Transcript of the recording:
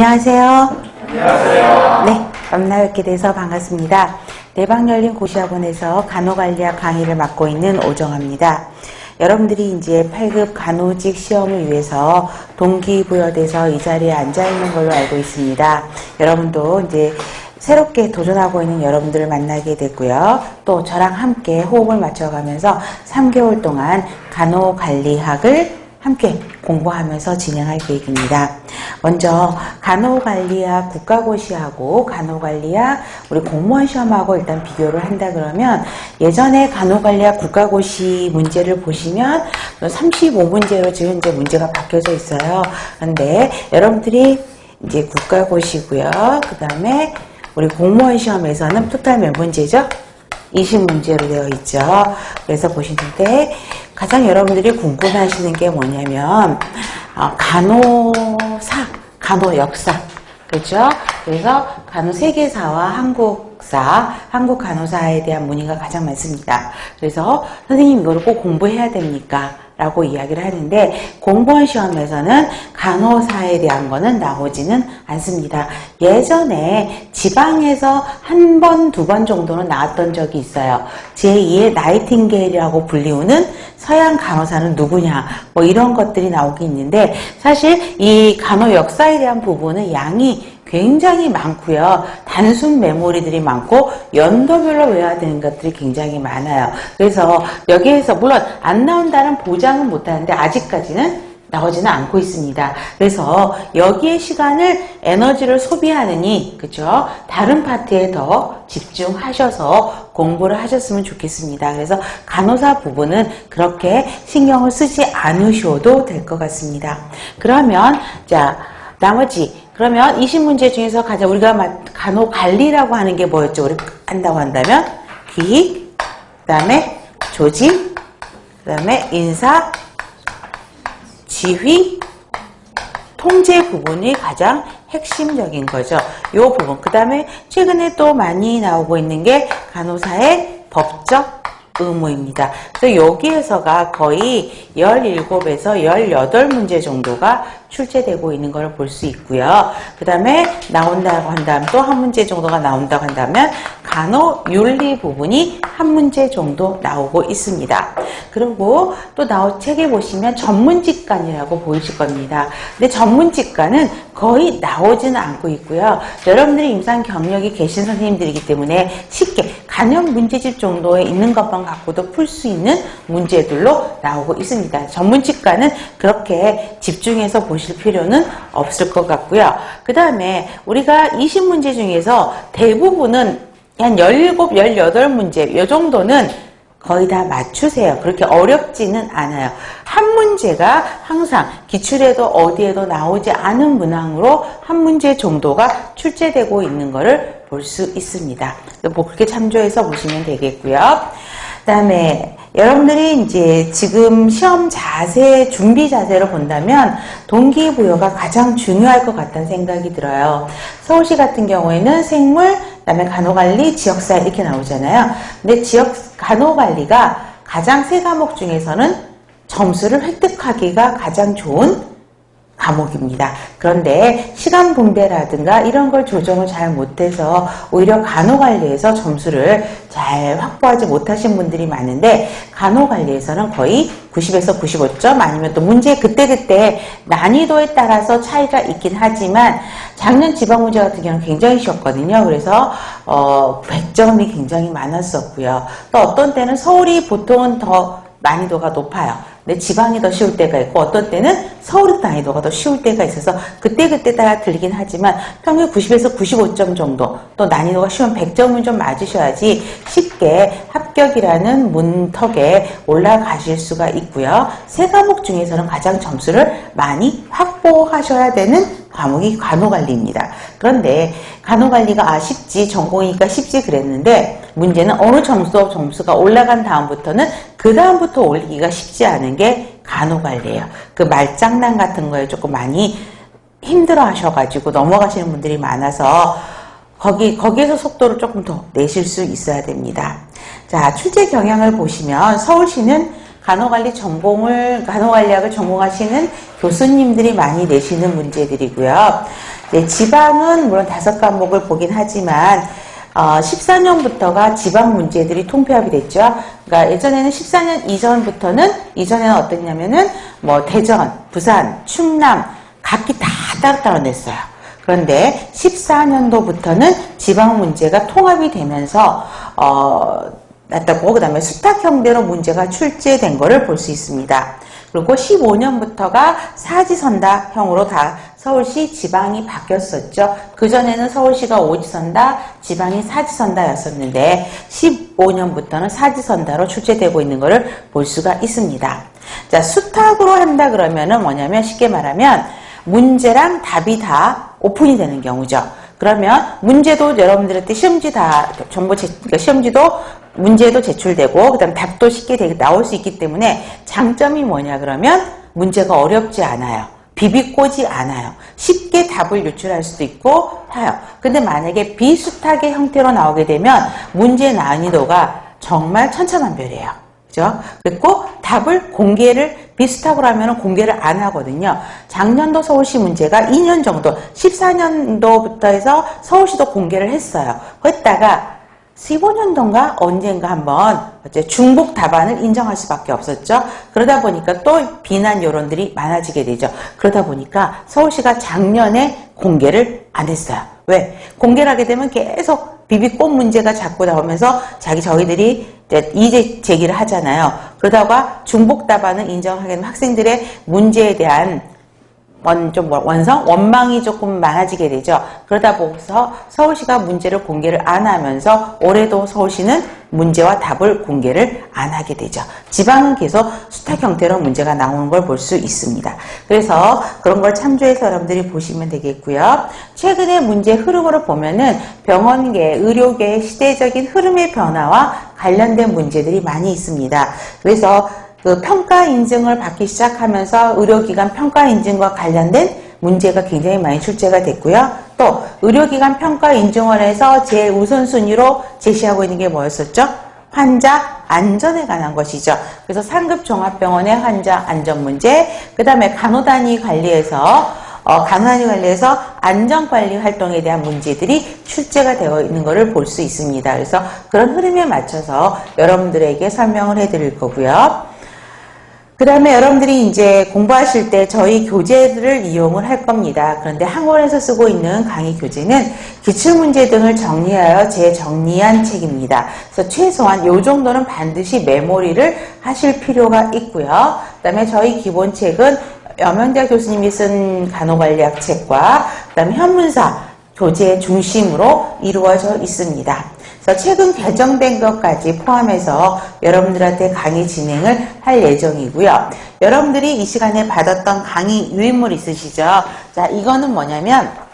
안녕하세요. 안녕하세요. 네, 만나 뵙게 돼서 반갑습니다. 내방 열린 고시학원에서 간호관리학 강의를 맡고 있는 오정아입니다. 여러분들이 이제 8급 간호직 시험을 위해서 동기부여돼서 이 자리에 앉아 있는 걸로 알고 있습니다. 여러분도 이제 새롭게 도전하고 있는 여러분들을 만나게 됐고요. 또 저랑 함께 호흡을 맞춰가면서 3개월 동안 간호관리학을 함께 공부하면서 진행할 계획입니다. 먼저 간호관리학 국가고시하고 간호관리학 우리 공무원 시험하고 일단 비교를 한다 그러면 예전에 간호관리학 국가고시 문제를 보시면 35문제로 지금 이제 문제가 바뀌어져 있어요. 그런데 여러분들이 이제 국가고시고요. 그 다음에 우리 공무원 시험에서는 토탈 몇 문제죠? 20문제로 되어 있죠. 그래서 보시는데 가장 여러분들이 궁금해하시는 게 뭐냐면 어, 간호사, 간호역사 그렇죠? 그래서 간호 세계사와 한국사, 한국 간호사에 대한 문의가 가장 많습니다. 그래서 선생님 이거를 꼭 공부해야 됩니까? 라고 이야기를 하는데 공무원 시험에서는 간호사에 대한 거는 나오지는 않습니다. 예전에 지방에서 한 번, 두 번 정도는 나왔던 적이 있어요. 제2의 나이팅게일이라고 불리우는 서양 간호사는 누구냐, 뭐 이런 것들이 나오기 있는데 사실 이 간호 역사에 대한 부분은 양이 굉장히 많고요. 단순 메모리들이 많고 연도별로 외워야 되는 것들이 굉장히 많아요. 그래서 여기에서 물론 안 나온다는 보장은 못하는데 아직까지는 나오지는 않고 있습니다. 그래서 여기에 시간을 에너지를 소비하느니 그죠? 다른 파트에 더 집중하셔서 공부를 하셨으면 좋겠습니다. 그래서 간호사 부분은 그렇게 신경을 쓰지 않으셔도 될 것 같습니다. 그러면 자 나머지 그러면 20문제 중에서 가장 우리가 간호 관리라고 하는 게 뭐였죠? 우리 한다고 한다면 기획, 그다음에 조직, 그다음에 인사, 지휘, 통제 부분이 가장 핵심적인 거죠. 이 부분. 그 다음에 최근에 또 많이 나오고 있는 게 간호사의 법적 의무입니다. 그래서 여기에서가 거의 17에서 18문제 정도가 출제되고 있는 것을 볼 수 있고요. 그 다음에 나온다고 한다면 또 한 문제 정도가 나온다고 한다면 간호윤리 부분이 한 문제 정도 나오고 있습니다. 그리고 또 나온 책에 보시면 전문직관이라고 보이실 겁니다. 근데 전문직관은 거의 나오지는 않고 있고요. 여러분들이 임상 경력이 계신 선생님들이기 때문에 쉽게 간염 문제집 정도에 있는 것만 갖고도 풀 수 있는 문제들로 나오고 있습니다. 전문직관은 그렇게 집중해서 보실 필요는 없을 것 같고요. 그 다음에 우리가 20문제 중에서 대부분은 한 17, 18문제 이 정도는 거의 다 맞추세요. 그렇게 어렵지는 않아요. 한 문제가 항상 기출에도 어디에도 나오지 않은 문항으로 한 문제 정도가 출제되고 있는 것을 볼 수 있습니다. 뭐 그렇게 참조해서 보시면 되겠고요. 그 다음에 여러분들이 이제 지금 시험 자세, 준비 자세로 본다면 동기부여가 가장 중요할 것 같다는 생각이 들어요. 서울시 같은 경우에는 생물, 그다음에 간호관리, 지역사 이렇게 나오잖아요. 근데 지역 간호관리가 가장 세 과목 중에서는 점수를 획득하기가 가장 좋은 과목입니다. 그런데 시간 분배라든가 이런 걸 조정을 잘 못해서 오히려 간호관리에서 점수를 잘 확보하지 못하신 분들이 많은데 간호관리에서는 거의 90에서 95점 아니면 또 문제 그때그때 난이도에 따라서 차이가 있긴 하지만 작년 지방문제 같은 경우는 굉장히 쉬웠거든요. 그래서 어 100점이 굉장히 많았었고요. 또 어떤 때는 서울이 보통은 더 난이도가 높아요. 근데 지방이 더 쉬울 때가 있고 어떤 때는 서울의 난이도가 더 쉬울 때가 있어서 그때그때 따라 들리긴 하지만 평균 90에서 95점 정도 또 난이도가 쉬운 100점은 좀 맞으셔야지 쉽게 합격이라는 문턱에 올라가실 수가 있고요. 세 과목 중에서는 가장 점수를 많이 확보하셔야 되는 과목이 간호관리입니다. 그런데 간호관리가 아 쉽지 전공이니까 쉽지 그랬는데 문제는 어느 점수 점수가 올라간 다음부터는 그 다음부터 올리기가 쉽지 않은 게 간호관리예요. 그 말장난 같은 거에 조금 많이 힘들어 하셔가지고 넘어가시는 분들이 많아서 거기, 거기에서 속도를 조금 더 내실 수 있어야 됩니다. 자, 출제 경향을 보시면 서울시는 간호관리 전공을, 간호관리학을 전공하시는 교수님들이 많이 내시는 문제들이고요. 네, 지방은 물론 다섯 과목을 보긴 하지만 어, 14년부터가 지방 문제들이 통폐합이 됐죠. 그러니까 예전에는 14년 이전부터는 이전에는 어땠냐면은 뭐 대전, 부산, 충남 각기 다 따로따로 냈어요. 그런데 14년도부터는 지방 문제가 통합이 되면서 어, 났다고 그 다음에 수탁형대로 문제가 출제된 것을 볼 수 있습니다. 그리고 15년부터가 사지선다형으로 다 서울시 지방이 바뀌었었죠. 그전에는 서울시가 오지선다, 지방이 사지선다였었는데 15년부터는 사지선다로 출제되고 있는 것을 볼 수가 있습니다. 자, 수탁으로 한다 그러면은 뭐냐면 쉽게 말하면 문제랑 답이 다 오픈이 되는 경우죠. 그러면 문제도 여러분들한테 시험지 다 전부 제, 그러니까 시험지도 문제도 제출되고 그다음 답도 쉽게 되- 나올 수 있기 때문에 장점이 뭐냐 그러면 문제가 어렵지 않아요. 비비꼬지 않아요. 쉽게 답을 유출할 수도 있고 해요. 근데 만약에 비수탁의 형태로 나오게 되면 문제 난이도가 정말 천차만별이에요. 그죠? 그리고 답을 공개를 비슷하고 하면 공개를 안 하거든요. 작년도 서울시 문제가 2년 정도, 14년도부터 해서 서울시도 공개를 했어요. 했다가 15년도인가 언젠가 한번 어째 중복 답안을 인정할 수밖에 없었죠. 그러다 보니까 또 비난 여론들이 많아지게 되죠. 그러다 보니까 서울시가 작년에 공개를 안 했어요. 왜? 공개를 하게 되면 계속 비비꽃 문제가 자꾸 나오면서 자기 저희들이 이제 이제 제기를 하잖아요. 그러다가 중복 답안을 인정하게 되면 학생들의 문제에 대한 원, 좀 원성, 원망이 조금 많아지게 되죠. 그러다 보면서 서울시가 문제를 공개를 안 하면서 올해도 서울시는 문제와 답을 공개를 안 하게 되죠. 지방은 계속 수탁 형태로 문제가 나오는 걸 볼 수 있습니다. 그래서 그런 걸 참조해서 여러분들이 보시면 되겠고요. 최근의 문제 흐름으로 보면은 병원계, 의료계의 시대적인 흐름의 변화와 관련된 문제들이 많이 있습니다. 그래서 그 평가 인증을 받기 시작하면서 의료기관 평가 인증과 관련된 문제가 굉장히 많이 출제가 됐고요. 또 의료기관 평가 인증원에서 제일 우선순위로 제시하고 있는 게 뭐였었죠? 환자 안전에 관한 것이죠. 그래서 상급 종합병원의 환자 안전 문제, 그 다음에 간호단위 관리에서 어, 간호단위 관리에서 안전관리 활동에 대한 문제들이 출제가 되어 있는 것을 볼 수 있습니다. 그래서 그런 흐름에 맞춰서 여러분들에게 설명을 해드릴 거고요. 그 다음에 여러분들이 이제 공부하실 때 저희 교재들을 이용을 할 겁니다. 그런데 학원에서 쓰고 있는 강의 교재는 기출문제 등을 정리하여 재정리한 책입니다. 그래서 최소한 요 정도는 반드시 메모리를 하실 필요가 있고요. 그 다음에 저희 기본책은 여명대 교수님이 쓴 간호관리학 책과 그 다음에 현문사 교재 중심으로 이루어져 있습니다. 최근 개정된 것까지 포함해서 여러분들한테 강의 진행을 할 예정이고요. 여러분들이 이 시간에 받았던 강의 유인물 있으시죠? 자, 이거는 뭐냐면